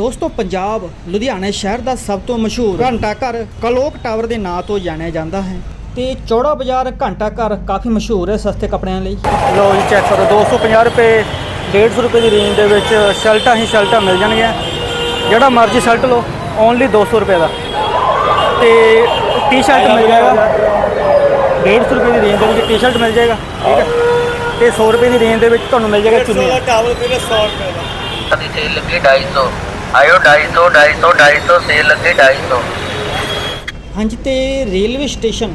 ਦੋਸਤੋ ਪੰਜਾਬ ਲੁਧਿਆਣਾ ਸ਼ਹਿਰ ਦਾ ਸਭ ਤੋਂ ਮਸ਼ਹੂਰ ਘੰਟਾ ਘਰ ਕਲੋਕ ਟਾਵਰ ਦੇ ਨਾਂ ਤੋਂ ਜਾਣਿਆ ਜਾਂਦਾ ਹੈ। ਤੇ ਚੌੜਾ ਬਾਜ਼ਾਰ ਘੰਟਾ ਘਰ ਕਾਫੀ ਮਸ਼ਹੂਰ ਹੈ ਸਸਤੇ ਕੱਪੜਿਆਂ ਲਈ। ਲੋ ਜੀ ਚੈੱਕ ਕਰੋ। 250 ਰੁਪਏ 150 ਰੁਪਏ ਦੀ ਰੇਂਜ ਦੇ ਵਿੱਚ ਸ਼ਰਟਾਂ ਹੀ ਸ਼ਰਟਾਂ ਮਿਲ ਜਾਣਗੀਆਂ। ਜਿਹੜਾ ਮਰਜ਼ੀ ਸ਼ਰਟ ਲਓ ਓਨਲੀ 200 ਰੁਪਏ ਦਾ। ਤੇ ਟੀ-ਸ਼ਰਟ ਮਿਲ ਜਾਏਗਾ। 150 ਰੁਪਏ ਦੀ ਰੇਂਜ ਦੇ ਵਿੱਚ ਟੀ-ਸ਼ਰਟ ਮਿਲ ਜਾਏਗਾ ਠੀਕ ਹੈ? ਤੇ 100 ਰੁਪਏ ਦੀ ਰੇਂਜ ਦੇ ਵਿੱਚ ਤੁਹਾਨੂੰ ਮਿਲ ਜਾਏਗਾ ਚੁੰਨੀ ਦੀ ਸੇਲ ਲੱਗੀ 250 ਆਇਓ 250 250 250 ਸੇਲ ਲੱਗੀ 250 ਹਾਂਜੀ ਤੇ ਰੇਲਵੇ ਸਟੇਸ਼ਨ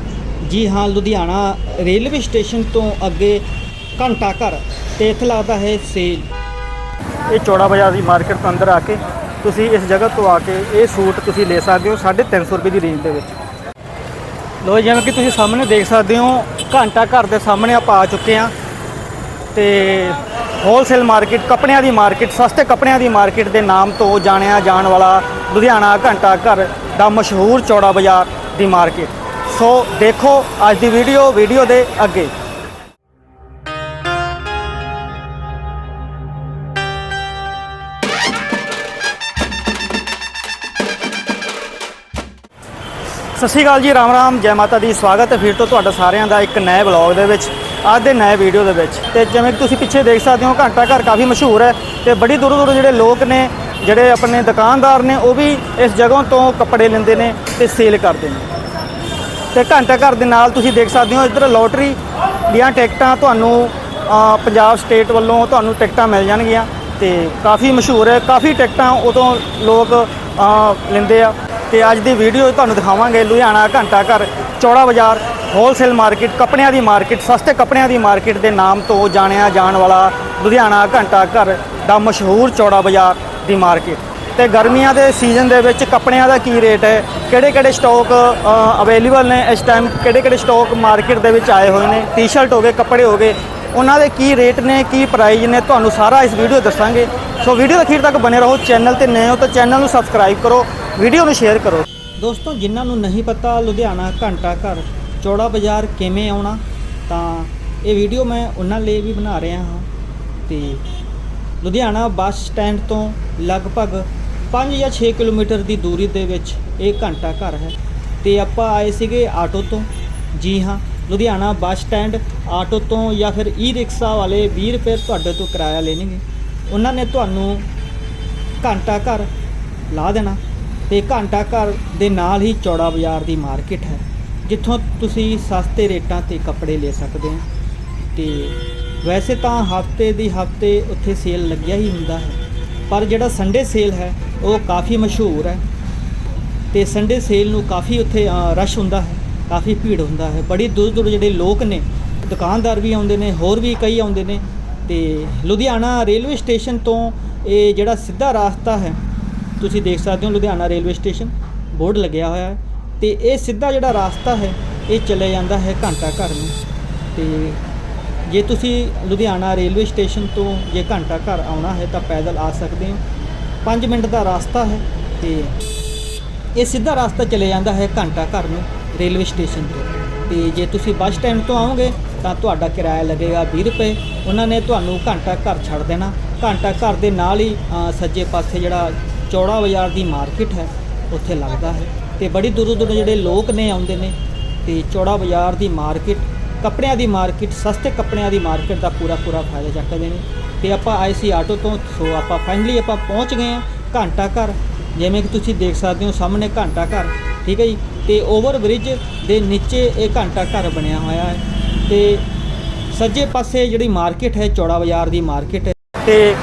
ਜੀ ਹਾਂ ਲੁਧਿਆਣਾ ਰੇਲਵੇ ਸਟੇਸ਼ਨ ਤੋਂ ਅੱਗੇ ਘੰਟਾ ਘਰ ਤੇ ਇੱਥੇ ਲੱਗਦਾ ਹੈ ਸੇਲ। ਇਹ ਚੌੜਾ ਬਾਜ਼ਾਰ ਦੀ ਮਾਰਕੀਟ ਤੋਂ ਅੰਦਰ ਆ ਕੇ ਤੁਸੀਂ ਇਸ ਜਗ੍ਹਾ ਤੋਂ ਆ ਕੇ ਇਹ ਸੂਟ ਤੁਸੀਂ ਲੈ ਸਕਦੇ ਹੋ 350 ਰੁਪਏ ਦੀ ਰੇਂਜ ਦੇ ਵਿੱਚ। ਲੋ ਜਿਵੇਂ ਕਿ ਤੁਸੀਂ ਸਾਹਮਣੇ ਦੇਖ ਸਕਦੇ ਹੋ ਘੰਟਾ ਘਰ ਦੇ ਸਾਹਮਣੇ ਆਪਾਂ ਆ ਚੁੱਕੇ ਹਾਂ। ਤੇ ਹੋਲਸੇਲ ਮਾਰਕੀਟ ਕੱਪੜਿਆਂ ਦੀ ਮਾਰਕੀਟ, ਸਸਤੇ ਕੱਪੜਿਆਂ ਦੀ ਮਾਰਕੀਟ ਦੇ ਨਾਮ ਤੋਂ ਜਾਣਿਆ ਜਾਣ ਵਾਲਾ ਲੁਧਿਆਣਾ ਘੰਟਾ ਘਰ ਦਾ ਮਸ਼ਹੂਰ ਚੌੜਾ ਬਾਜ਼ਾਰ ਦੀ ਮਾਰਕੀਟ। ਸੋ ਦੇਖੋ ਅੱਜ ਦੀ ਵੀਡੀਓ ਵੀਡੀਓ ਦੇ ਅੱਗੇ। ਸਤਿ ਸ਼੍ਰੀ ਅਕਾਲ ਜੀ, ਰਾਮ ਰਾਮ, ਜੈ ਮਾਤਾ ਦੀ ਸਵਾਗਤ ਹੈ। ਫਿਰ ਤੋਂ ਤੁਹਾਡਾ ਸਾਰਿਆਂ ਦਾ ਇੱਕ ਨਵੇਂ ਬਲੌਗ ਦੇ ਵਿੱਚ। ਅੱਜ ਦੇ ਨਵੇਂ ਵੀਡੀਓ ਦੇ ਵਿੱਚ। ਤੇ ਜਿਵੇਂ ਕਿ ਤੁਸੀਂ ਪਿੱਛੇ ਦੇਖ ਸਕਦੇ ਹੋ, ਘੰਟਾ ਘਰ ਕਾਫੀ ਮਸ਼ਹੂਰ ਹੈ ਤੇ ਬੜੀ ਦੂਰੋਂ ਦੂਰੋਂ ਜਿਹੜੇ ਲੋਕ ਨੇ, ਜਿਹੜੇ ਆਪਣੇ ਦੁਕਾਨਦਾਰ ਨੇ, ਉਹ ਵੀ ਇਸ ਜਗ੍ਹਾ ਤੋਂ ਕੱਪੜੇ ਲੈਂਦੇ ਨੇ ਤੇ ਸੇਲ ਕਰਦੇ ਨੇ। ਤੇ ਘੰਟਾ ਘਰ ਦੇ ਨਾਲ ਤੁਸੀਂ ਦੇਖ ਸਕਦੇ ਹੋ, ਇੱਧਰ ਲੋਟਰੀ ਦੀਆਂ ਟਿਕਟਾਂ ਤੁਹਾਨੂੰ ਪੰਜਾਬ ਸਟੇਟ ਵੱਲੋਂ ਤੁਹਾਨੂੰ ਟਿਕਟਾਂ ਮਿਲ ਜਾਣਗੀਆਂ ਤੇ ਕਾਫੀ ਮਸ਼ਹੂਰ ਹੈ, ਕਾਫੀ ਟਿਕਟਾਂ ਉਦੋਂ ਲੋਕ ਲੈਂਦੇ ਆ। ਤੇ ਅੱਜ ਦੀ ਵੀਡੀਓ ਤੁਹਾਨੂੰ ਦਿਖਾਵਾਂਗੇ, ਲੁਧਿਆਣਾ ਘੰਟਾ ਘਰ ਚੌੜਾ ਬਾਜ਼ਾਰ ਹੋਲਸੇਲ ਮਾਰਕੀਟ ਕੱਪੜਿਆਂ ਦੀ ਮਾਰਕੀਟ ਸਸਤੇ ਕੱਪੜਿਆਂ ਦੀ ਮਾਰਕੀਟ ਦੇ ਨਾਮ ਤੋਂ ਜਾਣਿਆ ਜਾਣ ਵਾਲਾ ਲੁਧਿਆਣਾ ਘੰਟਾ ਘਰ ਦਾ ਮਸ਼ਹੂਰ ਚੌੜਾ ਬਾਜ਼ਾਰ ਦੀ ਮਾਰਕੀਟ ਤੇ ਗਰਮੀਆਂ ਦੇ ਸੀਜ਼ਨ ਦੇ ਵਿੱਚ ਕੱਪੜਿਆਂ ਦਾ ਕੀ ਰੇਟ ਹੈ? ਕਿਹੜੇ ਕਿਹੜੇ ਸਟਾਕ ਅਵੇਲੇਬਲ ਨੇ ਇਸ ਟਾਈਮ ਕਿਹੜੇ ਕਿਹੜੇ ਸਟਾਕ ਮਾਰਕੀਟ ਦੇ ਵਿੱਚ ਆਏ ਹੋਏ ਨੇ? ਟੀ-ਸ਼ਰਟ ਹੋ ਗਏ, ਕੱਪੜੇ ਹੋ ਗਏ। ਉਹਨਾਂ ਦੇ ਕੀ ਰੇਟ ਨੇ, ਕੀ ਪ੍ਰਾਈਸ ਨੇ? ਤੁਹਾਨੂੰ ਸਾਰਾ ਇਸ ਵੀਡੀਓ ਦੱਸਾਂਗੇ। ਸੋ ਵੀਡੀਓ ਅਖੀਰ ਤੱਕ ਬਨੇ ਰਹੋ ਚੈਨਲ ਤੇ ਨਏ ਹੋ ਤਾਂ ਚੈਨਲ ਨੂੰ ਸਬਸਕ੍ਰਾਈਬ ਕਰੋ ਵੀਡੀਓ ਨੂੰ ਸ਼ੇਅਰ ਕਰੋ। ਦੋਸਤੋ, ਜਿਨ੍ਹਾਂ ਨੂੰ ਨਹੀਂ ਪਤਾ, ਲੁਧਿਆਣਾ ਘੰਟਾ ਘਰ ਚੌੜਾ ਬਾਜ਼ਾਰ ਕਿਵੇਂ ਆਉਣਾ, ਤਾਂ ਇਹ ਵੀਡੀਓ ਮੈਂ ਉਹਨਾਂ ਲਈ ਵੀ ਬਣਾ ਰਿਹਾ ਹਾਂ। ਤੇ ਲੁਧਿਆਣਾ ਬੱਸ ਸਟੈਂਡ ਤੋਂ ਲਗਭਗ 5 ਜਾਂ 6 ਕਿਲੋਮੀਟਰ ਦੀ ਦੂਰੀ ਦੇ ਵਿੱਚ ਇਹ ਘੰਟਾ ਘਰ ਹੈ। ਤੇ ਆਪਾਂ ਆਏ ਸੀਗੇ ਆਟੋ ਤੋਂ। ਜੀ ਹਾਂ, ਲੁਧਿਆਣਾ ਬੱਸ ਸਟੈਂਡ ਆਟੋ ਤੋਂ ਜਾਂ ਫਿਰ ਈ ਰਿਕਸ਼ਾ ਵਾਲੇ 20 ਰੁਪਏ ਤੁਹਾਡੇ ਤੋਂ ਕਿਰਾਇਆ ਲੈਣਗੇ। ਉਹਨਾਂ ਨੇ ਤੁਹਾਨੂੰ ਘੰਟਾ ਘਰ ਲਾ ਦੇਣਾ। ਤੇ ਘੰਟਾ ਘਰ ਦੇ ਨਾਲ ਹੀ ਚੌੜਾ ਬਾਜ਼ਾਰ ਦੀ ਮਾਰਕੀਟ ਹੈ। ਜਿੱਥੋਂ ਤੁਸੀਂ ਸਸਤੇ ਰੇਟਾਂ ਤੇ ਕੱਪੜੇ ਲੈ ਸਕਦੇ ਹੋ। ਤੇ ਵੈਸੇ ਤਾਂ ਹਫ਼ਤੇ ਦੀ ਹਫ਼ਤੇ ਉੱਥੇ ਸੇਲ ਲੱਗਿਆ ਹੀ ਹੁੰਦਾ ਹੈ। ਪਰ ਜਿਹੜਾ ਸੰਡੇ ਸੇਲ ਹੈ, ਉਹ ਕਾਫੀ ਮਸ਼ਹੂਰ ਹੈ। ਤੇ ਸੰਡੇ ਸੇਲ ਨੂੰ ਕਾਫੀ ਉੱਥੇ ਰਸ਼ ਹੁੰਦਾ ਹੈ, ਕਾਫੀ ਭੀੜ ਹੁੰਦਾ ਹੈ। ਬੜੀ ਦੂਰ ਦੂਰ ਜਿਹੜੇ ਲੋਕ ਨੇ, ਦੁਕਾਨਦਾਰ ਵੀ ਆਉਂਦੇ ਨੇ, ਹੋਰ ਵੀ ਕਈ ਆਉਂਦੇ ਨੇ। ਤੇ ਲੁਧਿਆਣਾ ਰੇਲਵੇ ਸਟੇਸ਼ਨ ਤੋਂ ਇਹ ਜਿਹੜਾ ਸਿੱਧਾ ਰਸਤਾ ਹੈ, ਤੁਸੀਂ ਦੇਖ ਸਕਦੇ ਹੋ ਲੁਧਿਆਣਾ ਰੇਲਵੇ ਸਟੇਸ਼ਨ। ਬੋਰਡ ਲੱਗਿਆ ਹੋਇਆ ਹੈ। ਤੇ ਇਹ ਸਿੱਧਾ ਜਿਹੜਾ ਰਾਸਤਾ ਹੈ, ਇਹ ਚਲੇ ਜਾਂਦਾ ਹੈ ਘੰਟਾ ਘਰ ਨੂੰ। ਤੇ ਜੇ ਤੁਸੀਂ ਲੁਧਿਆਣਾ ਰੇਲਵੇ ਸਟੇਸ਼ਨ ਤੋਂ ਜੇ ਘੰਟਾ ਘਰ ਆਉਣਾ ਹੈ, ਤਾਂ ਪੈਦਲ ਆ ਸਕਦੇ ਹੋ। 5 ਮਿੰਟ ਦਾ ਰਸਤਾ ਹੈ ਤੇ ਇਹ ਸਿੱਧਾ ਰਸਤਾ ਚਲੇ ਜਾਂਦਾ ਹੈ ਘੰਟਾ ਘਰ ਨੂੰ ਰੇਲਵੇ ਸਟੇਸ਼ਨ ਤੋਂ। ਤੇ ਜੇ ਤੁਸੀਂ ਬੱਸ ਸਟੈਂਡ ਤੋਂ ਆਓਗੇ, ਤਾਂ ਤੁਹਾਡਾ ਕਿਰਾਇਆ ਲੱਗੇਗਾ 20 ਰੁਪਏ। ਉਹਨਾਂ ਨੇ ਤੁਹਾਨੂੰ ਘੰਟਾ ਘਰ ਛੱਡ ਦੇਣਾ। ਘੰਟਾ ਘਰ ਦੇ ਨਾਲ ਹੀ ਸੱਜੇ ਪਾਸੇ ਜਿਹੜਾ ਚੌੜਾ ਬਾਜ਼ਾਰ ਦੀ ਮਾਰਕੀਟ ਹੈ, ਉੱਥੇ ਲੱਗਦਾ ਹੈ। ਤੇ ਬੜੀ ਦੂਰੋਂ ਦੂਰੋਂ ਜਿਹੜੇ ਲੋਕ ਨੇ ਆਉਂਦੇ ਨੇ ਤੇ ਚੌੜਾ ਬਾਜ਼ਾਰ ਦੀ ਮਾਰਕੀਟ, ਕੱਪੜਿਆਂ ਦੀ ਮਾਰਕੀਟ, ਸਸਤੇ ਕੱਪੜਿਆਂ ਦੀ ਮਾਰਕੀਟ ਦਾ ਪੂਰਾ ਪੂਰਾ ਫਾਇਦਾ ਚੱਕਦੇ ਨੇ। ਤੇ ਆਪਾਂ ਆਏ ਸੀ ਆਟੋ ਤੋਂ, ਸੋ ਆਪਾਂ ਫਾਈਨਲੀ ਆਪਾਂ ਪਹੁੰਚ ਗਏ ਹਾਂ ਘੰਟਾ ਘਰ। ਜਿਵੇਂ ਕਿ ਤੁਸੀਂ ਦੇਖ ਸਕਦੇ ਹੋ ਸਾਹਮਣੇ ਘੰਟਾ ਘਰ, ਠੀਕ ਹੈ ਜੀ? ਤੇ ਓਵਰ ਬ੍ਰਿਜ ਦੇ ਨੀਚੇ ਇਹ ਘੰਟਾ ਘਰ ਬਣਿਆ ਹੋਇਆ ਹੈ। ਤੇ ਸੱਜੇ ਪਾਸੇ ਜਿਹੜੀ ਮਾਰਕੀਟ ਹੈ, ਚੌੜਾ ਬਾਜ਼ਾਰ ਦੀ ਮਾਰਕੀਟ ਹੈ। ਤੇ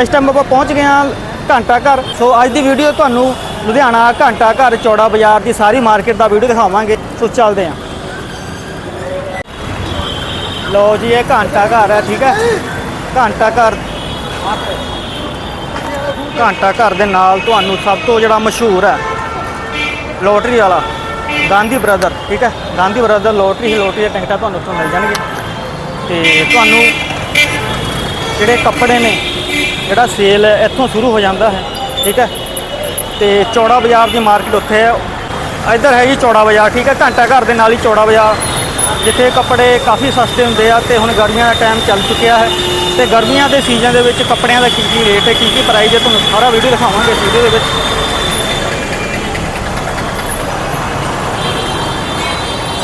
ਇਸ ਟਾਈਮ ਆਪਾਂ ਪਹੁੰਚ ਗਏ ਹਾਂ ਘੰਟਾ ਘਰ। ਸੋ ਅੱਜ ਦੀ ਵੀਡੀਓ ਤੁਹਾਨੂੰ ਲੁਧਿਆਣਾ ਘੰਟਾ ਘਰ ਚੌੜਾ ਬਾਜ਼ਾਰ ਦੀ ਸਾਰੀ ਮਾਰਕੀਟ ਦਾ ਵੀਡੀਓ ਦਿਖਾਵਾਂਗੇ। ਸੋ ਚੱਲਦੇ ਹਾਂ। ਲੋ ਜੀ, ਇਹ ਘੰਟਾ ਘਰ ਹੈ, ਠੀਕ ਹੈ? ਘੰਟਾ ਘਰ ਘੰਟਾ ਘਰ ਦੇ ਨਾਲ ਤੁਹਾਨੂੰ ਸਭ ਤੋਂ ਜਿਹੜਾ ਮਸ਼ਹੂਰ ਹੈ, ਲੋਟਰੀ ਵਾਲਾ, ਗਾਂਧੀ ਬ੍ਰਦਰ, ਠੀਕ ਹੈ? ਗਾਂਧੀ ਬ੍ਰਦਰ ਲੋਟਰੀ ਹੀ ਲੋਟਰੀ ਦੀਆਂ ਟਿਕਟਾਂ ਤੁਹਾਨੂੰ ਉੱਥੋਂ ਮਿਲ ਜਾਣਗੇ ਤੇ ਤੁਹਾਨੂੰ ਜਿਹੜੇ ਕੱਪੜੇ ਨੇ, ਜਿਹੜਾ ਸੇਲ ਇੱਥੋਂ ਸ਼ੁਰੂ ਹੋ ਜਾਂਦਾ ਹੈ, ਠੀਕ ਹੈ? ਤੇ ਚੌੜਾ ਬਾਜ਼ਾਰ ਦੀ ਮਾਰਕੀਟ ਉੱਥੇ ਹੈ। ਇੱਧਰ ਹੈ ਜੀ ਚੌੜਾ ਬਾਜ਼ਾਰ, ਠੀਕ ਹੈ। ਘੰਟਾ ਘਰ ਦੇ ਨਾਲ ਹੀ ਚੌੜਾ ਬਾਜ਼ਾਰ। ਜਿੱਥੇ ਕੱਪੜੇ ਕਾਫੀ ਸਸਤੇ ਹੁੰਦੇ ਆ ਤੇ ਹੁਣ ਗਰਮੀਆਂ ਦਾ ਟਾਈਮ ਚੱਲ ਚੁੱਕਿਆ ਹੈ। ਤੇ ਗਰਮੀਆਂ ਦੇ ਸੀਜ਼ਨ ਦੇ ਵਿੱਚ ਕੱਪੜਿਆਂ ਦਾ ਕੀ ਕੀ ਰੇਟ ਹੈ, ਕੀ ਕੀ ਪ੍ਰਾਈਸ ਹੈ, ਤੁਹਾਨੂੰ ਸਾਰਾ ਵੀਡੀਓ ਦਿਖਾਵਾਂਗੇ ਇਸ ਵੀਡੀਓ ਦੇ ਵਿੱਚ।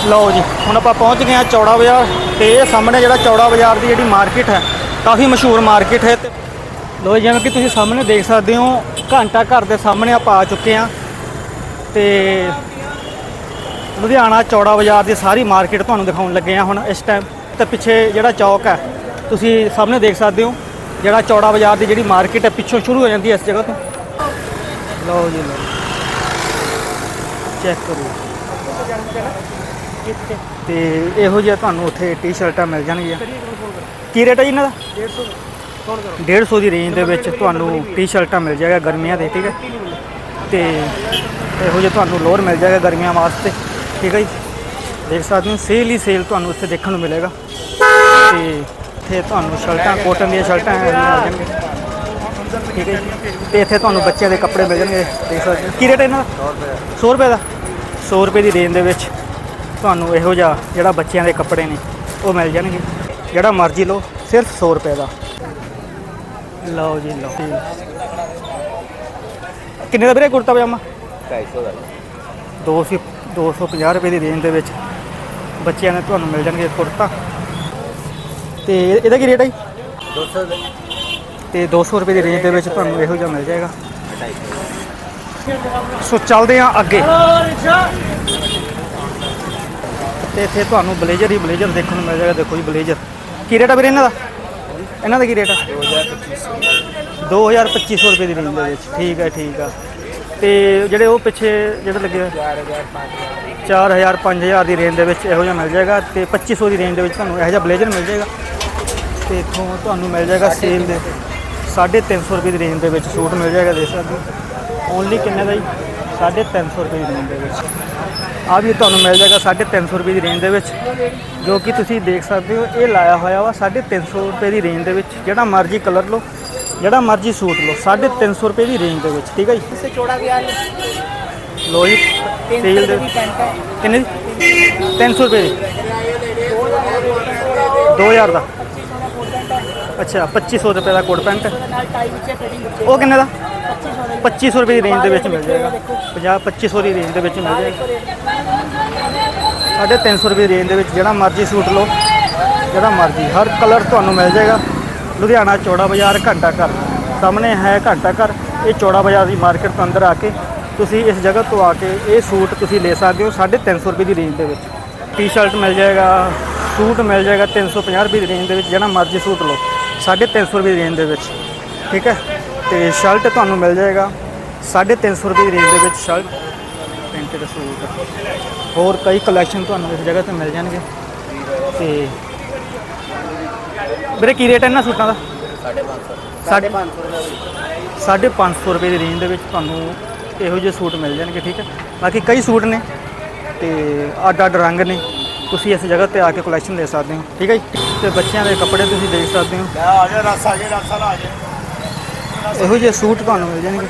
ਲਓ ਜੀ, ਹੁਣ ਆਪਾਂ ਪਹੁੰਚ ਗਏ ਹਾਂ ਚੌੜਾ ਬਾਜ਼ਾਰ ਤੇ ਇਹ ਸਾਹਮਣੇ ਜਿਹੜਾ ਚੌੜਾ ਬਾਜ਼ਾਰ ਦੀ ਜਿਹੜੀ ਮਾਰਕੀਟ ਹੈ, ਕਾਫੀ ਮਸ਼ਹੂਰ ਮਾਰਕੀਟ ਹੈ। ਤੇ ਲੋ ਜਿਵੇਂ ਕਿ ਤੁਸੀਂ ਸਾਹਮਣੇ ਦੇਖ ਸਕਦੇ ਹੋ ਘੰਟਾ ਘਰ ਦੇ ਸਾਹਮਣੇ ਆਪਾਂ ਆ ਚੁੱਕੇ ਹਾਂ ਤੇ ਲੁਧਿਆਣਾ ਚੌੜਾ ਬਾਜ਼ਾਰ ਦੀ ਸਾਰੀ ਮਾਰਕੀਟ ਤੁਹਾਨੂੰ ਦਿਖਾਉਣ ਲੱਗੇ ਆ ਹੁਣ ਇਸ ਟਾਈਮ ਤੇ ਪਿੱਛੇ ਜਿਹੜਾ ਚੌਕ ਹੈ, ਤੁਸੀਂ ਸਾਹਮਣੇ ਦੇਖ ਸਕਦੇ ਹੋ, ਜਿਹੜਾ ਚੌੜਾ ਬਾਜ਼ਾਰ ਦੀ ਜਿਹੜੀ ਮਾਰਕੀਟ ਹੈ, ਪਿੱਛੋਂ ਸ਼ੁਰੂ ਹੋ ਜਾਂਦੀ ਹੈ ਇਸ ਜਗ੍ਹਾ ਤੋਂ। ਲਓ ਜੀ ਲਓ। ਚੈੱਕ ਕਰੋ। ਤੇ ਇਹੋ ਜਿਹਾ ਤੁਹਾਨੂੰ ਉੱਥੇ ਟੀ-ਸ਼ਰਟਾਂ ਮਿਲ ਜਾਣਗੀਆਂ। ਕੀ ਰੇਟ ਹੈ ਜੀ ਇਹਨਾਂ ਦਾ? 150 150 ਦੀ ਰੇਂਜ ਦੇ ਵਿੱਚ ਤੁਹਾਨੂੰ ਟੀ-ਸ਼ਰਟਾਂ ਮਿਲ ਜਾਏਗਾ ਗਰਮੀਆਂ ਦੇ ਠੀਕ ਹੈ? ਤੇ ਇਹੋ ਜਿਹਾ ਤੁਹਾਨੂੰ ਲੋਅਰ ਮਿਲ ਜਾਏਗਾ ਗਰਮੀਆਂ ਵਾਸਤੇ ਠੀਕ ਹੈ ਜੀ? ਦੇਖ ਸਕਦੇ ਹੋ ਸੇਲ ਹੀ ਸੇਲ ਤੁਹਾਨੂੰ ਇੱਥੇ ਦੇਖਣ ਨੂੰ ਮਿਲੇਗਾ। ਤੇ ਇੱਥੇ ਤੁਹਾਨੂੰ ਸ਼ਰਟਾਂ ਕੋਟਨ ਦੀਆਂ ਸ਼ਰਟਾਂ ਮਿਲ ਜਾਣਗੀਆਂ ਠੀਕ ਹੈ ਤੇ ਇੱਥੇ ਤੁਹਾਨੂੰ ਬੱਚਿਆਂ ਦੇ ਕੱਪੜੇ ਮਿਲ ਜਾਣਗੇ ਦੇਖ ਸਕਦੇ ਹੋ। ਕੀ ਰੇਟ ਇਹਨਾਂ ਦਾ? 100 ਰੁਪਏ। ਦਾ? 100 ਰੁਪਏ ਦੀ ਰੇਂਜ ਦੇ ਵਿੱਚ ਤੁਹਾਨੂੰ ਇਹੋ ਜਿਹਾ ਜਿਹੜਾ ਬੱਚਿਆਂ ਦੇ ਕੱਪੜੇ ਨੇ ਉਹ ਮਿਲ ਜਾਣਗੇ। ਜਿਹੜਾ ਮਰਜ਼ੀ ਲਓ ਸਿਰਫ 100 ਰੁਪਏ ਦਾ। ਲਓ ਜੀ ਲਓ। ਕਿੰਨੇ ਦਾ ਵੀਰੇ ਕੁੜਤਾ ਪਜਾਮਾ? 250 ਦਾ। 200 250 ਰੁਪਏ ਦੀ ਰੇਂਜ ਦੇ ਵਿੱਚ ਬੱਚਿਆਂ ਦੇ ਤੁਹਾਨੂੰ ਮਿਲ ਜਾਣਗੇ ਕੁੜਤਾ। ਤੇ ਇਹਦਾ ਕੀ ਰੇਟ ਹੈ ਜੀ? 200 ਦਾ। ਤੇ 200 ਰੁਪਏ ਦੀ ਰੇਂਜ ਦੇ ਵਿੱਚ ਤੁਹਾਨੂੰ ਇਹੋ ਜਿਹਾ ਮਿਲ ਜਾਏਗਾ। ਸੋ ਚੱਲਦੇ ਹਾਂ ਅੱਗੇ। ਤੇ ਇੱਥੇ ਤੁਹਾਨੂੰ ਬਲੇਜ਼ਰ ਹੀ ਬਲੇਜ਼ਰ ਦੇਖਣ ਨੂੰ ਮਿਲ ਜਾਏਗਾ। ਦੇਖੋ ਜੀ ਬਲੇਜ਼ਰ। ਕੀ ਰੇਟ ਆ ਵੀਰੇ ਇਹਨਾਂ ਦਾ? ਇਹਨਾਂ ਦਾ ਕੀ ਰੇਟ ਆ? 2250 ਰੁਪਏ ਦੀ ਰੇਂਜ ਦੇ ਵਿੱਚ। ਠੀਕ ਹੈ, ਠੀਕ ਆ। ਤੇ ਜਿਹੜੇ ਉਹ ਪਿੱਛੇ ਜਿਹੜੇ ਲੱਗੇ ਹੋਏ 4000 5000 ਦੀ ਰੇਂਜ ਦੇ ਵਿੱਚ ਇਹੋ ਜਿਹਾ ਮਿਲ ਜਾਏਗਾ ਤੇ 2500 ਦੀ ਰੇਂਜ ਦੇ ਵਿੱਚ ਤੁਹਾਨੂੰ ਇਹੋ ਜਿਹਾ ਬਲੇਜ਼ਰ ਮਿਲ ਜਾਏਗਾ। ਤੇ ਇੱਥੋਂ ਤੁਹਾਨੂੰ ਮਿਲ ਜਾਏਗਾ ਸੇਲ ਦੇ 350 ਰੁਪਏ ਦੀ ਰੇਂਜ ਦੇ ਵਿੱਚ ਸੂਟ ਮਿਲ ਜਾਏਗਾ, ਦੇਖ ਸਕਦੇ ਹੋ। ਓਨਲੀ ਕਿੰਨੇ ਦਾ ਜੀ? 350 ਰੁਪਏ ਦੀ ਰੇਂਜ ਦੇ ਵਿੱਚ। ਆ ਵੀ ਤੁਹਾਨੂੰ ਮਿਲ ਜਾਏਗਾ 350 ਰੁਪਏ ਦੀ ਰੇਂਜ ਦੇ ਵਿੱਚ ਜੋ ਕਿ ਤੁਸੀਂ ਦੇਖ ਸਕਦੇ ਹੋ ਇਹ ਲਾਇਆ ਹੋਇਆ ਵਾ 350 ਰੁਪਏ ਦੀ ਰੇਂਜ ਦੇ ਵਿੱਚ ਜਿਹੜਾ ਮਰਜ਼ੀ ਕਲਰ ਲਓ ਜਿਹੜਾ ਮਰਜ਼ੀ ਸੂਟ ਲਓ 350 ਰੁਪਏ ਦੀ ਰੇਂਜ ਦੇ ਵਿੱਚ ਠੀਕ ਹੈ ਜੀ? ਇਸੇ ਚੋੜਾ ਵੀ ਆ ਲੋ ਜੀ ਸੇਲ ਦੇ ਕਿੰਨੇ? 300 ਰੁਪਏ ਦੀ। 2000 ਦਾ। ਅੱਛਾ 2500 ਰੁਪਏ ਦਾ ਕੋਟ ਪੈਂਟ। ਉਹ ਕਿੰਨੇ ਦਾ? 2500 ਰੁਪਏ ਦੀ ਰੇਂਜ ਦੇ ਵਿੱਚ ਮਿਲ ਜਾਏਗਾ। 50 2500 ਦੀ ਰੇਂਜ ਦੇ ਵਿੱਚ ਮਿਲ ਜਾਏਗਾ। ਸਾਢੇ 300 ਰੁਪਏ ਦੀ ਰੇਂਜ ਦੇ ਵਿੱਚ ਜਿਹੜਾ ਮਰਜ਼ੀ ਸੂਟ ਲਓ, ਜਿਹੜਾ ਮਰਜ਼ੀ, ਹਰ ਕਲਰ ਤੁਹਾਨੂੰ ਮਿਲ ਜਾਏਗਾ। ਲੁਧਿਆਣਾ ਚੌੜਾ ਬਾਜ਼ਾਰ ਘੰਟਾ ਘਰ, ਸਾਹਮਣੇ ਹੈ ਘੰਟਾ ਘਰ, ਇਹ ਚੌੜਾ ਬਾਜ਼ਾਰ ਦੀ ਮਾਰਕੀਟ ਤੋਂ ਅੰਦਰ ਆ ਕੇ ਤੁਸੀਂ ਇਸ ਜਗ੍ਹਾ ਤੋਂ ਆ ਕੇ ਇਹ ਸੂਟ ਤੁਸੀਂ ਲੈ ਸਕਦੇ ਹੋ 350 ਰੁਪਏ ਦੀ ਰੇਂਜ ਦੇ ਵਿੱਚ। ਟੀ-ਸ਼ਰਟ ਮਿਲ ਜਾਏਗਾ, ਸੂਟ ਮਿਲ ਜਾਏਗਾ 350 ਰੁਪਏ ਦੀ ਰੇਂਜ ਦੇ ਵਿੱਚ, ਜਿਹੜਾ ਮਰਜ਼ੀ ਸੂਟ ਲਓ 350 ਰੁਪਏ ਦੀ ਰੇਂਜ ਦੇ ਵਿੱਚ, ਠੀਕ ਹੈ? ਤੇ ਸ਼ਰਟ ਤੁਹਾਨੂੰ ਮਿਲ ਜਾਏਗਾ 350 ਰੁਪਏ ਦੀ ਰੇਂਜ ਦੇ ਵਿੱਚ ਸ਼ਰਟ ਪ੍ਰਿੰਟਡ ਸੂਟ। ਹੋਰ ਕਈ ਕਲੈਕਸ਼ਨ ਤੁਹਾਨੂੰ ਇਸ ਜਗ੍ਹਾ ਤੇ ਮਿਲ ਜਾਣਗੇ। ਤੇ ਵੀਰੇ ਕੀ ਰੇਟ ਹੈ ਇਹਨਾਂ ਸੂਟਾਂ ਦਾ? 550 550 ਰੁਪਏ ਦੀ ਰੇਂਜ ਦੇ ਵਿੱਚ ਤੁਹਾਨੂੰ ਇਹੋ ਜਿਹੇ ਸੂਟ ਮਿਲ ਜਾਣਗੇ ਠੀਕ ਹੈ ਬਾਕੀ ਕਈ ਸੂਟ ਨੇ ਤੇ ਅੱਡ ਅੱਡ ਰੰਗ ਨੇ। ਤੁਸੀਂ ਇਸ ਜਗ੍ਹਾ ਤੇ ਆ ਕੇ ਕਲੈਕਸ਼ਨ ਲੈ ਸਕਦੇ ਹੋ ਠੀਕ ਹੈ ਜੀ? ਤੇ ਬੱਚਿਆਂ ਦੇ ਕੱਪੜੇ ਤੁਸੀਂ ਦੇਖ ਸਕਦੇ ਹੋ। ਆ ਜਾ ਰਸ ਆ ਜਾ ਰਸ ਆ ਜਾ ਇਹੋ ਜਿਹੇ ਸੂਟ ਤੁਹਾਨੂੰ ਮਿਲ ਜਾਣਗੇ।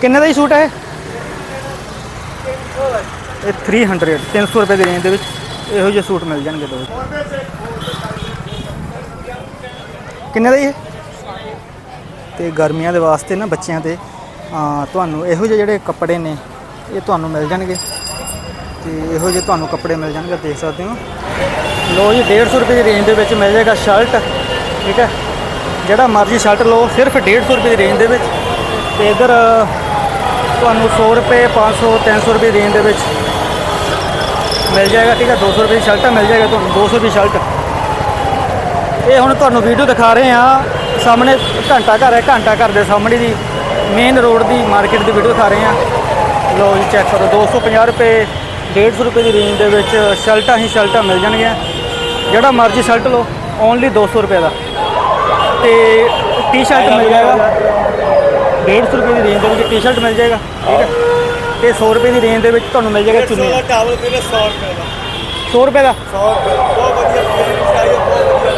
ਕਿੰਨੇ ਦਾ ਹੀ ਸੂਟ ਹੈ ਇਹ? ਇਹ 300 300 ਰੁਪਏ ਦੀ ਰੇਂਜ ਦੇ ਵਿੱਚ ਇਹੋ ਜਿਹੇ ਸੂਟ ਮਿਲ ਜਾਣਗੇ ਦੋ। ਕਿੰਨੇ ਦਾ ਜੀ ਇਹ? ਤੇ ਗਰਮੀਆਂ ਦੇ ਵਾਸਤੇ ਨਾ ਬੱਚਿਆਂ 'ਤੇ ਤੁਹਾਨੂੰ ਇਹੋ ਜਿਹੇ ਜਿਹੜੇ ਕੱਪੜੇ ਨੇ, ਇਹ ਤੁਹਾਨੂੰ ਮਿਲ ਜਾਣਗੇ। ਤੇ ਇਹੋ ਜਿਹੇ ਤੁਹਾਨੂੰ ਕੱਪੜੇ ਮਿਲ ਜਾਣਗੇ ਦੇਖ ਸਕਦੇ ਹੋ। ਲੋ ਜੀ 150 ਰੁਪਏ ਦੀ ਰੇਂਜ ਦੇ ਵਿੱਚ ਮਿਲ ਜਾਏਗਾ ਸ਼ਰਟ, ਠੀਕ ਹੈ? ਜਿਹੜਾ ਮਰਜ਼ੀ ਸ਼ਰਟ ਲਓ, ਸਿਰਫ 150 ਰੁਪਏ ਦੀ ਰੇਂਜ ਦੇ ਵਿੱਚ। ਤੇ ਇਧਰ ਤੁਹਾਨੂੰ 100 ਰੁਪਏ 500 300 ਰੁਪਏ ਦੀ ਰੇਂਜ ਦੇ ਵਿੱਚ ਮਿਲ ਜਾਏਗਾ, ਠੀਕ ਹੈ 200 ਰੁਪਏ ਦੀ ਸ਼ਰਟਾਂ ਮਿਲ ਜਾਏਗਾ ਤੁਹਾਨੂੰ 200 ਰੁਪਏ ਸ਼ਰਟ। ਇਹ ਹੁਣ ਤੁਹਾਨੂੰ ਵੀਡੀਓ ਦਿਖਾ ਰਹੇ ਆ ਸਾਹਮਣੇ ਘੰਟਾ ਘਰ ਹੈ, ਘੰਟਾ ਘਰ ਦੇ ਸਾਹਮਣੇ ਦੀ ਮੇਨ ਰੋਡ ਦੀ ਮਾਰਕੀਟ ਦੀ ਵੀਡੀਓ ਦਿਖਾ ਰਹੇ ਆ ਲੋ ਜੀ ਚੈੱਕ ਕਰੋ 250 ਰੁਪਏ 150 ਰੁਪਏ ਦੀ ਰੇਂਜ ਦੇ ਵਿੱਚ ਸ਼ਰਟਾਂ ਹੀ ਸ਼ਰਟਾਂ ਮਿਲ ਜਾਣਗੀਆਂ। ਜਿਹੜਾ ਮਰਜ਼ੀ ਸ਼ਰਟ ਲਓ ਓਨਲੀ 200 ਰੁਪਏ ਦਾ। ਤੇ ਟੀ-ਸ਼ਰਟ ਮਿਲ ਜਾਏਗਾ। 150 ਰੁਪਏ ਦੀ ਰੇਂਜ ਦੇ ਵਿੱਚ ਟੀ-ਸ਼ਰਟ ਮਿਲ ਜਾਏਗਾ, ਠੀਕ ਹੈ ਤੇ 100 ਰੁਪਏ ਦੀ ਰੇਂਜ ਦੇ ਵਿੱਚ ਤੁਹਾਨੂੰ ਮਿਲ ਜਾਏਗਾ ਚੁੰਨੀ ਵਾਲਾ ਟਾਵਲ ਵੀਰੇ 100 ਰੁਪਏ ਦਾ। 100 ਰੁਪਏ ਦਾ? 100 ਰੁਪਏ ਦਾ। ਬਹੁਤ ਵਧੀਆ ਹੈ ਬਹੁਤ ਵਧੀਆ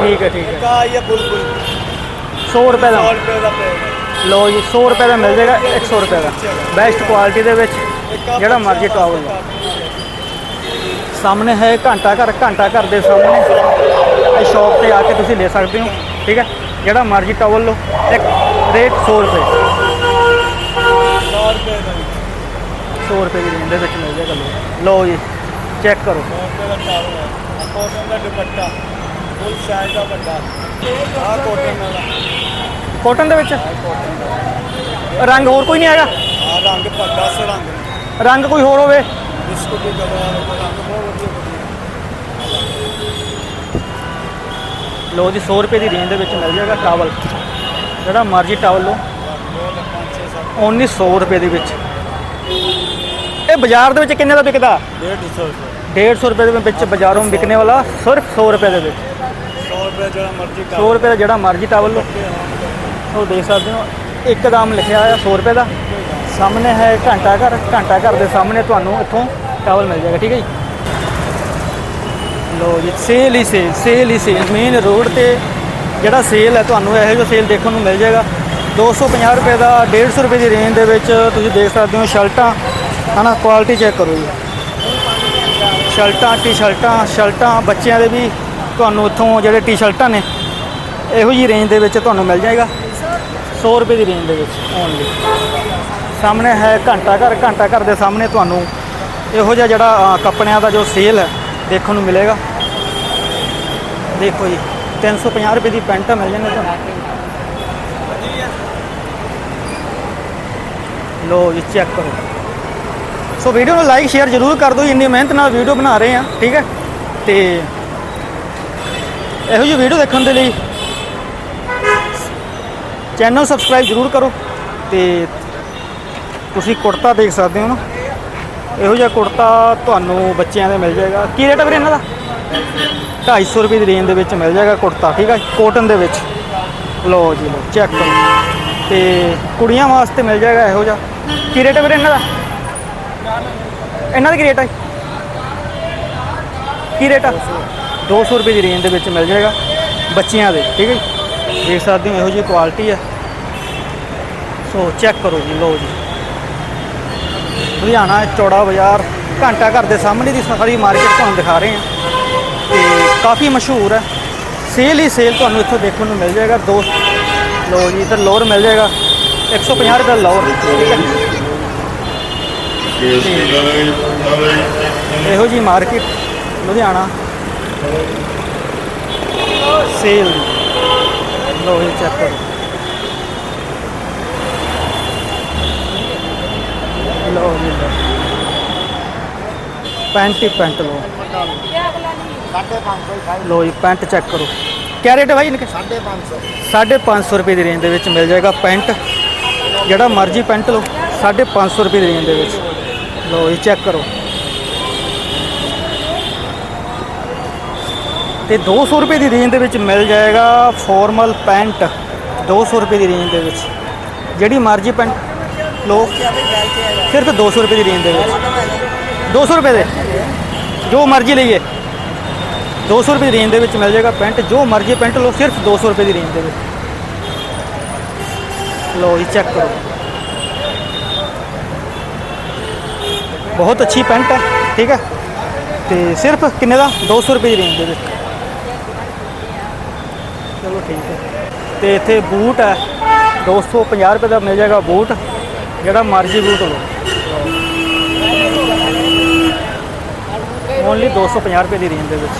ਠੀਕ ਹੈ ਠੀਕ ਹੈ। ਕਾ ਆਈ ਹੈ ਬੁਲਬੁਲ 100 ਰੁਪਏ 100 ਦਾ ਰੁਪਏ ਦਾ ਲਓ ਜੀ 100 ਰੁਪਏ ਦਾ ਮਿਲ ਜਾਏਗਾ 100 ਰੁਪਏ ਦਾ। ਬੈਸਟ ਕੁਆਲਿਟੀ ਦੇ ਵਿੱਚ ਜਿਹੜਾ ਮਰਜ਼ੀ ਟਾਵਲ ਸਾਹਮਣੇ ਹੈ ਘੰਟਾ ਘਰ ਘੰਟਾ ਘਰ ਦੇ ਸਾਹਮਣੇ। ਇਹ ਸ਼ਾਪ ਤੇ ਆ ਕੇ ਤੁਸੀਂ ਲੈ ਸਕਦੇ ਹੋ ਠੀਕ ਹੈ? ਜਿਹੜਾ ਮਰਜ਼ੀ ਟਾਵਲ ਲਓ ਇੱਕ ਰੇਟ 100 ਰੁਪਏ 100 ਰੁਪਏ ਦਾ 100 ਰੁਪਏ ਦੀ ਰੇਂਜ ਦੇ ਵਿੱਚ ਮਿਲ ਜਾਏਗਾ ਲਓ ਲਓ ਜੀ ਚੈੱਕ ਕਰੋ। 100 ਰੁਪਏ ਦਾ ਟਾਵਲ ਹੈ। ਕੋਟਨ ਦਾ ਦੁਪੱਟਾ। ਫੁੱਲ ਸਾਈਜ਼ ਦਾ ਵੱਡਾ। ਆ ਕੋਟਨ ਵਾਲਾ। ਕਾਟਨ ਦੇ ਵਿੱਚ? ਰੰਗ ਹੋਰ ਕੋਈ ਨਹੀਂ ਹੈਗਾ ਆ ਰੰਗ ਪਰ 10 ਰੰਗ। ਰੰਗ ਕੋਈ ਹੋਰ ਹੋਵੇ? ਬਿਸਕੁਟੀ ਰੰਗ ਬਹੁਤ ਵਧੀਆ। ਲਓ ਜੀ 100 ਰੁਪਏ ਦੀ ਰੇਂਜ ਦੇ ਵਿੱਚ ਮਿਲ ਜਾਏਗਾ ਟਾਵਲ। ਜਿਹੜਾ ਮਰਜ਼ੀ ਟਾਵਲ ਲਓ। ਦੋ ਲੱਖ ਪੰਜ ਛੇ ਸੱਤ। ਓਨਲੀ 100 ਰੁਪਏ ਦੇ ਵਿੱਚ। ਬਾਜ਼ਾਰ ਦੇ ਵਿੱਚ ਕਿੰਨੇ ਦਾ ਵਿਕਦਾ? ਡੇਢ ਸੌ ਰੁਪਏ। 150 ਰੁਪਏ ਦੇ ਵਿੱਚ ਬਾਜ਼ਾਰੋਂ ਵਿਕਣੇ ਵਾਲਾ ਸਿਰਫ 100 ਰੁਪਏ ਦੇ ਵਿੱਚ। 100 ਰੁਪਏ ਜਿਹੜਾ ਮਰਜ਼ੀ 100 ਰੁਪਏ ਦਾ ਜਿਹੜਾ ਮਰਜ਼ੀ ਟਾਵਲ ਲਓ। ਉਹ ਦੇਖ ਸਕਦੇ ਹੋ ਇੱਕ ਦਾਮ ਲਿਖਿਆ ਹੋਇਆ 100 ਰੁਪਏ ਦਾ। ਸਾਹਮਣੇ ਹੈ ਘੰਟਾ ਘਰ ਘੰਟਾ ਘਰ ਦੇ ਸਾਹਮਣੇ ਤੁਹਾਨੂੰ ਇੱਥੋਂ ਟਾਵਲ ਮਿਲ ਜਾਏਗਾ ਠੀਕ ਹੈ ਜੀ? ਲੋ ਜੀ ਸੇਲ ਹੀ ਸੇਲ ਸੇਲ ਹੀ ਸੇਲ ਮੇਨ ਰੋਡ ਤੇ ਜਿਹੜਾ ਸੇਲ ਹੈ ਤੁਹਾਨੂੰ ਇਹੋ ਜਿਹਾ ਸੇਲ ਦੇਖਣ ਨੂੰ ਮਿਲ ਜਾਏਗਾ। 250 ਰੁਪਏ ਦਾ 150 ਰੁਪਏ ਦੀ ਰੇਂਜ ਦੇ ਵਿੱਚ ਤੁਸੀਂ ਦੇਖ ਸਕਦੇ ਹੋ ਸ਼ਰਟਾਂ। ਹਨਾ ਕੁਆਲਿਟੀ ਚੈੱਕ ਕਰੋ ਜੀ। ਸ਼ਰਟਾਂ ਟੀ-ਸ਼ਰਟਾਂ ਸ਼ਰਟਾਂ ਬੱਚਿਆਂ ਦੇ ਵੀ ਤੁਹਾਨੂੰ ਇੱਥੋਂ ਜਿਹੜੇ ਟੀ-ਸ਼ਰਟਾਂ ਨੇ, ਇਹੋ ਜੀ ਰੇਂਜ ਦੇ ਵਿੱਚ ਤੁਹਾਨੂੰ ਮਿਲ ਜਾਏਗਾ। 100 ਰੁਪਏ ਦੀ ਰੇਂਜ ਦੇ ਵਿੱਚ ਓਨਲੀ ਸਾਹਮਣੇ ਹੈ ਘੰਟਾ ਘਰ ਘੰਟਾ ਘਰ ਦੇ ਸਾਹਮਣੇ ਤੁਹਾਨੂੰ ਇਹੋ ਜਿਹਾ ਜਿਹੜਾ ਕੱਪੜਿਆਂ ਦਾ ਜੋ ਸੇਲ ਹੈ, ਦੇਖਣ ਨੂੰ ਮਿਲੇਗਾ। ਦੇਖੋ ਜੀ 350 ਰੁਪਏ ਦੀ ਪੈਂਟਾਂ ਮਿਲ ਜਾਂਦੀਆਂ ਤੁਹਾਨੂੰ। ਲੋ ਜੀ ਚੈੱਕ ਕਰੋ। ਸੋ ਵੀਡੀਓ ਨੂੰ ਲਾਈਕ ਸ਼ੇਅਰ ਜ਼ਰੂਰ ਕਰ ਦਿਓ, ਇੰਨੀ ਮਿਹਨਤ ਨਾਲ ਵੀਡੀਓ ਬਣਾ ਰਹੇ ਆ ਠੀਕ ਹੈ? ਤੇ ਇਹੋ ਜਿਹੀ ਵੀਡੀਓ ਦੇਖਣ ਦੇ ਲਈ ਚੈਨਲ ਸਬਸਕ੍ਰਾਈਬ ਜ਼ਰੂਰ ਕਰੋ ਤੇ ਤੁਸੀਂ ਕੁੜਤਾ ਦੇਖ ਸਕਦੇ ਹੋ ਨਾ? ਇਹੋ ਜਿਹਾ ਕੁੜਤਾ ਤੁਹਾਨੂੰ ਬੱਚਿਆਂ ਦੇ ਮਿਲ ਜਾਏਗਾ। ਕੀ ਰੇਟ ਹੈ ਵੀਰੇ ਇਹਨਾਂ ਦਾ? 250 ਰੁਪਏ ਦੀ ਰੇਂਜ ਦੇ ਵਿੱਚ ਮਿਲ ਜਾਏਗਾ ਕੁੜਤਾ, ਠੀਕ ਹੈ ਕੋਟਨ ਦੇ ਵਿੱਚ। ਲਓ ਜੀ, ਲਓ ਚੈੱਕ ਕਰੋ। ਤੇ ਕੁੜੀਆਂ ਵਾਸਤੇ ਮਿਲ ਜਾਏਗਾ ਇਹੋ ਜਿਹਾ। ਕੀ ਰੇਟ ਹੈ ਵੀਰੇ ਇਹਨਾਂ ਦਾ? ਇਹਨਾਂ ਦਾ ਕੀ ਰੇਟ ਹੈ ਕੀ ਰੇਟ ਆ? 200 ਰੁਪਏ ਦੀ ਰੇਂਜ ਦੇ ਵਿੱਚ ਮਿਲ ਜਾਏਗਾ ਬੱਚਿਆਂ ਦੇ, ਠੀਕ ਹੈ ਜੀ? ਦੇਖ ਸਕਦੇ ਹੋ ਇਹੋ ਜਿਹੀ ਕੁਆਲਿਟੀ ਹੈ ਸੋ ਚੈੱਕ ਕਰੋ ਜੀ, ਲਓ ਜੀ। ਲੁਧਿਆਣਾ ਚੌੜਾ ਬਾਜ਼ਾਰ, ਘੰਟਾ ਘਰ ਦੇ ਸਾਹਮਣੇ ਦੀ ਸਾਰੀ ਮਾਰਕੀਟ ਤੁਹਾਨੂੰ ਦਿਖਾ ਰਹੇ ਹਾਂ। ਤੇ ਕਾਫੀ ਮਸ਼ਹੂਰ ਹੈ ਸੇਲ ਹੀ ਸੇਲ ਤੁਹਾਨੂੰ ਇੱਥੋਂ ਦੇਖਣ ਨੂੰ ਮਿਲ ਜਾਏਗਾ। ਦੋ ਲਓ ਜੀ, ਇੱਧਰ ਲੋਅਰ ਮਿਲ ਜਾਏਗਾ। 150 ਰੁਪਏ ਦਾ ਲੋਅਰ ਠੀਕ ਹੈ। ਇਹੋ ਜੀ ਮਾਰਕੀਟ ਲੁਧਿਆਣਾ। ਸੇਲ ਲੋ ਇਹ ਚੈੱਕ ਕਰੋ। ਲੋ ਜੀ ਪੈਂਟ ਹੀ ਪੈਂਟ ਲੋ ਲੋ ਜੀ, ਪੈਂਟ ਚੈੱਕ ਕਰੋ। ਕਿਆ ਰੇਟ ਹੈ ਭਾਈ ਇਨਕੇ 550 550 ਰੁਪਏ ਦੀ ਰੇਂਜ ਦੇ ਵਿੱਚ ਮਿਲ ਜਾਏਗਾ ਪੈਂਟ। ਜਿਹੜਾ ਮਰਜ਼ੀ ਪੈਂਟ ਲਓ 550 ਰੁਪਏ ਦੀ ਰੇਂਜ ਦੇ ਵਿੱਚ। ਲੋ ਇਹ ਚੈੱਕ ਕਰੋ। ਤੇ 200 ਰੁਪਏ ਦੀ ਰੇਂਜ ਦੇ ਵਿੱਚ ਮਿਲ ਜਾਏਗਾ ਫਾਰਮਲ ਪੈਂਟ 200 ਰੁਪਏ ਦੀ ਰੇਂਜ ਦੇ ਵਿੱਚ। ਜਿਹੜੀ ਮਰਜ਼ੀ ਪੈਂਟ ਲਓ। ਸਿਰਫ 200 ਰੁਪਏ ਦੀ ਰੇਂਜ ਦੇ ਵਿੱਚ। 200 ਰੁਪਏ ਦੇ। ਜੋ ਮਰਜ਼ੀ ਲਈਏ। 200 ਰੁਪਏ ਦੀ ਰੇਂਜ ਦੇ ਵਿੱਚ ਮਿਲ ਜਾਏਗਾ ਪੈਂਟ ਜੋ ਮਰਜ਼ੀ ਪੈਂਟ ਲਓ, ਸਿਰਫ 200 ਰੁਪਏ ਦੀ ਰੇਂਜ ਦੇ ਵਿੱਚ। ਲਓ ਇਹ ਚੈੱਕ ਕਰੋ। ਬਹੁਤ ਅੱਛੀ ਪੈਂਟ ਹੈ, ਠੀਕ ਹੈ? ਤੇ ਸਿਰਫ ਕਿੰਨੇ ਦਾ? 200 ਰੁਪਏ ਦੀ ਰੇਂਜ ਦੇ ਵਿੱਚ। ਚਲੋ ਠੀਕ ਹੈ। ਤੇ ਇੱਥੇ ਬੂਟ ਹੈ 250 ਰੁਪਏ ਦਾ ਮਿਲ ਜਾਏਗਾ ਬੂਟ, ਜਿਹੜਾ ਮਰਜ਼ੀ ਬੂਟ ਲਓ। ਓਨਲੀ 250 ਰੁਪਏ ਦੀ ਰੇਂਜ ਦੇ ਵਿੱਚ।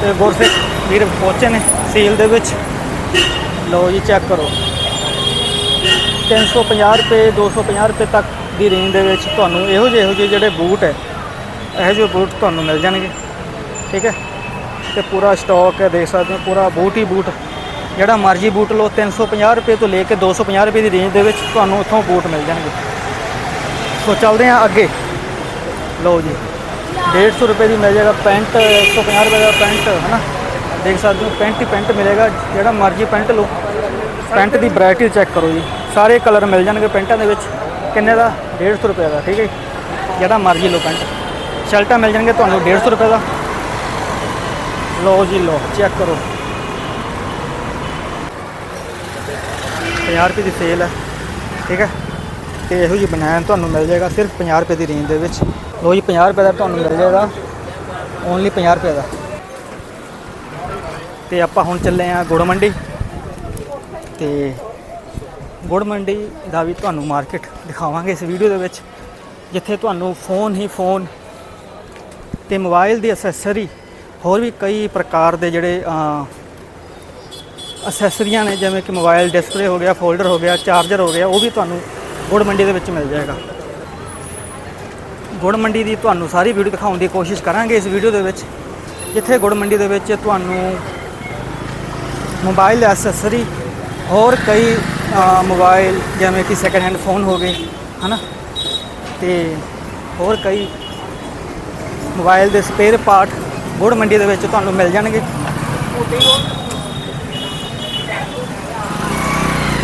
ਤੇ ਗੁਰਸਿੱਖ ਵੀਰ ਪਹੁੰਚੇ ਨੇ ਸੇਲ ਦੇ ਵਿੱਚ। ਲਓ ਜੀ ਚੈੱਕ ਕਰੋ। 350 ਰੁਪਏ 250 ਰੁਪਏ ਤੱਕ ਦੀ ਰੇਂਜ ਦੇ ਵਿੱਚ ਤੁਹਾਨੂੰ ਇਹੋ ਜਿਹੇ ਇਹੋ ਜਿਹੇ ਜਿਹੜੇ ਬੂਟ ਹੈ, ਇਹੋ ਜਿਹੇ ਬੂਟ ਤੁਹਾਨੂੰ ਮਿਲ ਜਾਣਗੇ। ਠੀਕ ਹੈ? ਤੇ ਪੂਰਾ ਸਟਾਕ ਹੈ, ਦੇਖ ਸਕਦੇ ਹੋ, ਪੂਰਾ ਬੂਟ ਹੀ ਬੂਟ। ਜਿਹੜਾ ਮਰਜ਼ੀ ਬੂਟ ਲਓ 350 ਰੁਪਏ ਤੋਂ ਲੈ ਕੇ 250 ਰੁਪਏ ਦੀ ਰੇਂਜ ਦੇ ਵਿੱਚ ਤੁਹਾਨੂੰ ਉੱਥੋਂ ਬੂਟ ਮਿਲ ਜਾਣਗੇ। ਸੋ ਚੱਲਦੇ ਹਾਂ ਅੱਗੇ। ਲਓ ਜੀ 150 ਰੁਪਏ ਦੀ ਮਿਲ ਜਾਏਗਾ ਪੈਂਟ 150 ਰੁਪਏ ਦਾ ਪੈਂਟ ਹੈ ਨਾ ਦੇਖ ਸਕਦੇ ਹੋ, ਪੈਂਟ ਹੀ ਪੈਂਟ ਮਿਲੇਗਾ, ਜਿਹੜਾ ਮਰਜ਼ੀ ਪੈਂਟ ਲਓ। ਪੈਂਟ ਦੀ ਵੈਰਾਈਟੀ ਚੈੱਕ ਕਰੋ ਜੀ। ਸਾਰੇ ਕਲਰ ਮਿਲ ਜਾਣਗੇ ਪੈਂਟਾਂ ਦੇ ਵਿੱਚ। ਕਿੰਨੇ ਦਾ? 150 ਰੁਪਏ ਦਾ, ਠੀਕ ਹੈ ਜੀ। ਜਿਹੜਾ ਮਰਜ਼ੀ ਲਓ ਪੈਂਟ। ਸ਼ਰਟਾਂ ਮਿਲ ਜਾਣਗੇ ਤੁਹਾਨੂੰ 150 ਰੁਪਏ ਦਾ। ਲਓ ਜੀ, ਲਓ, ਚੈੱਕ ਕਰੋ। 50 ਰੁਪਏ ਦੀ ਸੇਲ ਹੈ, ਠੀਕ ਹੈ। ਤੇ ਇਹੋ ਜਿਹੀ ਬਨਾਨ ਤੁਹਾਨੂੰ ਮਿਲ ਜਾਏਗਾ, ਸਿਰਫ 50 ਰੁਪਏ ਦੀ ਰੇਂਜ ਦੇ ਵਿੱਚ। ਲਓ ਜੀ 50 ਰੁਪਏ ਦਾ ਤੁਹਾਨੂੰ ਮਿਲ ਜਾਏਗਾ। ਓਨਲੀ 50 ਰੁਪਏ ਦਾ। ਤੇ ਆਪਾਂ ਹੁਣ ਚੱਲੇ ਆ ਗੁੜ ਮੰਡੀ। ਤੇ ਗੁੜ ਮੰਡੀ ਦਾ ਵੀ ਤੁਹਾਨੂੰ ਮਾਰਕੀਟ ਦਿਖਾਵਾਂਗੇ ਇਸ ਵੀਡੀਓ ਦੇ ਵਿੱਚ, ਜਿੱਥੇ ਤੁਹਾਨੂੰ ਫੋਨ ਹੀ ਫੋਨ ਤੇ ਮੋਬਾਈਲ ਦੀ ਅਸੈਸਰੀ ਹੋਰ ਵੀ ਕਈ ਪ੍ਰਕਾਰ ਦੇ ਜਿਹੜੇ ਅਸੈਸਰੀਆਂ ਨੇ, ਜਿਵੇਂ ਕਿ ਮੋਬਾਈਲ ਡਿਸਪਲੇ ਹੋ ਗਿਆ ਫੋਲਡਰ ਹੋ ਗਿਆ ਚਾਰਜਰ ਹੋ ਗਿਆ, ਉਹ ਵੀ ਤੁਹਾਨੂੰ ਗੁੜ ਮੰਡੀ ਦੇ ਵਿੱਚ ਮਿਲ ਜਾਏਗਾ। ਗੁੜ ਮੰਡੀ ਦੀ ਤੁਹਾਨੂੰ ਸਾਰੀ ਵੀਡੀਓ ਦਿਖਾਉਣ ਦੀ ਕੋਸ਼ਿਸ਼ ਕਰਾਂਗੇ ਇਸ ਵੀਡੀਓ ਦੇ ਵਿੱਚ, ਜਿੱਥੇ ਗੁੜ ਮੰਡੀ ਦੇ ਵਿੱਚ ਤੁਹਾਨੂੰ ਮੋਬਾਈਲ ਐਕਸੈਸਰੀ ਹੋਰ ਕਈ ਮੋਬਾਈਲ ਜਿਵੇਂ ਕਿ ਸੈਕੰਡ ਹੈਂਡ ਫੋਨ ਹੋ ਗਏ, ਹਨਾ? ਤੇ ਹੋਰ ਕਈ ਮੋਬਾਈਲ ਦੇ ਸਪੇਅਰ ਪਾਰਟ ਗੁੜ ਮੰਡੀ ਦੇ ਵਿੱਚ ਤੁਹਾਨੂੰ ਮਿਲ ਜਾਣਗੇ।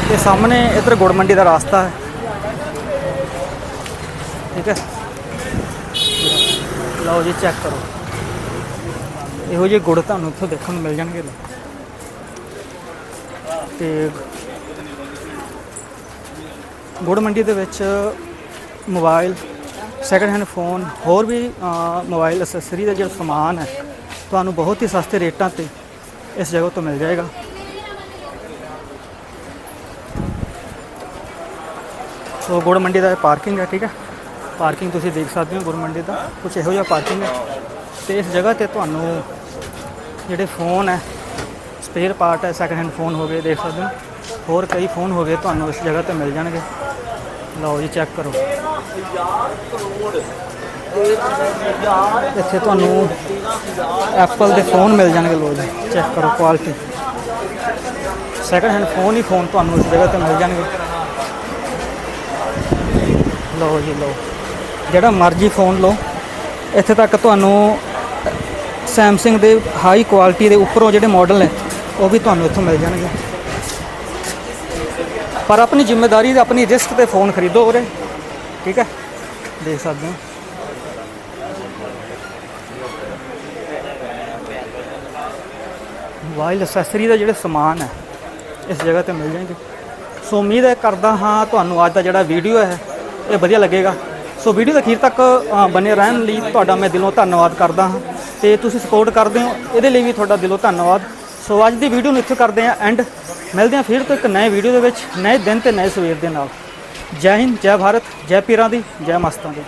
ਤੇ ਸਾਹਮਣੇ ਇੱਧਰ ਗੁੜ ਮੰਡੀ ਦਾ ਰਸਤਾ ਹੈ। ਠੀਕ ਹੈ? ਲਓ ਜੀ ਚੈੱਕ ਕਰੋ। ਇਹੋ ਜਿਹੇ ਗੁੜ ਤੁਹਾਨੂੰ ਇੱਥੋਂ ਦੇਖਣ ਨੂੰ ਮਿਲ ਜਾਣਗੇ। ਤੇ ਗੁੜ ਮੰਡੀ ਦੇ ਵਿੱਚ ਮੋਬਾਈਲ ਸੈਕੰਡ ਹੈਂਡ ਫੋਨ ਹੋਰ ਵੀ ਅ, ਮੋਬਾਈਲ ਅਸੈਸਰੀ ਦਾ ਜਿਹੜਾ ਸਮਾਨ ਹੈ ਤੁਹਾਨੂੰ ਬਹੁਤ ਹੀ ਸਸਤੇ ਰੇਟਾਂ ਤੇ ਇਸ ਜਗ੍ਹਾ ਤੋਂ ਮਿਲ ਜਾਏਗਾ। ਸੋ ਗੁੜ ਮੰਡੀ ਦਾ ਪਾਰਕਿੰਗ ਹੈ ਠੀਕ ਹੈ? ਪਾਰਕਿੰਗ ਤੁਸੀਂ ਦੇਖ ਸਕਦੇ ਹੋ ਗੁੜ ਮੰਡੀ ਦਾ। ਕੁਝ ਇਹੋ ਜਿਹਾ ਪਾਰਕਿੰਗ ਹੈ ਤੇ ਇਸ ਜਗ੍ਹਾ ਤੇ ਤੁਹਾਨੂੰ ਜਿਹੜੇ ਫੋਨ ਹੈ ਸਪੇਅਰ ਪਾਰਟ ਹੈ ਸੈਕੰਡ ਹੈਂਡ ਫੋਨ ਹੋ ਗਏ ਦੇਖ ਸਕਦੇ ਹੋ। ਹੋਰ ਕਈ ਫੋਨ ਹੋ ਗਏ ਤੁਹਾਨੂੰ ਇਸ ਜਗ੍ਹਾ ਤੇ ਮਿਲ ਜਾਣਗੇ। ਲਓ ਜੀ ਚੈੱਕ ਕਰੋ। ਇੱਥੇ ਤੁਹਾਨੂੰ ਐਪਲ ਦੇ ਫੋਨ ਮਿਲ ਜਾਣਗੇ, ਲਓ ਜੀ ਚੈੱਕ ਕਰੋ ਕੁਆਲਿਟੀ ਸੈਕੰਡ ਹੈਂਡ ਫੋਨ ਹੀ ਫੋਨ ਤੁਹਾਨੂੰ ਇਸ ਜਗ੍ਹਾ ਤੇ ਮਿਲ ਜਾਣਗੇ। ਲਓ ਜੀ, ਲਓ। ਜਿਹੜਾ ਮਰਜ਼ੀ ਫੋਨ ਲਓ। ਇੱਥੇ ਤੱਕ ਤੁਹਾਨੂੰ ਸੈਮਸੰਗ ਦੇ ਹਾਈ ਕੁਆਲਿਟੀ ਦੇ ਉੱਪਰੋਂ ਜਿਹੜੇ ਮਾਡਲ ਨੇ, ਉਹ ਵੀ ਤੁਹਾਨੂੰ ਇੱਥੋਂ ਮਿਲ ਜਾਣਗੇ। ਪਰ ਆਪਣੀ ਜ਼ਿੰਮੇਵਾਰੀ ਤੇ ਆਪਣੀ ਰਿਸਕ ਤੇ ਫੋਨ ਖਰੀਦੋ ਉਰੇ। ਠੀਕ ਹੈ? ਦੇਖ ਸਕਦੇ ਹੋ। ਮੋਬਾਈਲ ਅਸੈਸਰੀ ਦਾ ਜਿਹੜੇ ਸਮਾਨ ਹੈ ਇਸ ਜਗ੍ਹਾ ਤੇ ਮਿਲ ਜਾਣਗੇ। ਸੋ ਉਮੀਦ ਹੈ ਕਰਦਾ ਹਾਂ ਤੁਹਾਨੂੰ ਅੱਜ ਦਾ ਜਿਹੜਾ ਵੀਡੀਓ ਹੈ ਇਹ ਵਧੀਆ ਲੱਗੇਗਾ। ਸੋ ਵੀਡੀਓ ਦੇ ਅਖੀਰ ਤੱਕ ਅ, ਬਨੇ ਰਹਿਣ ਲਈ ਤੁਹਾਡਾ ਮੈਂ ਦਿਲੋਂ ਧੰਨਵਾਦ ਕਰਦਾ ਹਾਂ। ਤੇ ਤੁਸੀਂ ਸਪੋਰਟ ਕਰਦੇ ਹੋ ਇਹਦੇ ਲਈ ਵੀ ਤੁਹਾਡਾ ਦਿਲੋਂ ਧੰਨਵਾਦ। ਸੋ ਅੱਜ ਦੀ ਵੀਡੀਓ ਨੂੰ ਇੱਥੇ ਕਰਦੇ ਹਾਂ ਐਂਡ। ਮਿਲਦੇ ਹਾਂ ਫਿਰ ਤੋਂ ਇੱਕ ਨਵੇਂ ਵੀਡੀਓ ਦੇ ਵਿੱਚ, ਨਵੇਂ ਦਿਨ ਤੇ ਨਵੇਂ ਸਵੇਰ ਦੇ ਨਾਲ। ਜੈ ਹਿੰਦ, ਜੈ ਭਾਰਤ, ਜੈ ਪੀਰਾਂ ਦੀ, ਜੈ ਮਸਤਾਂ ਦੀ।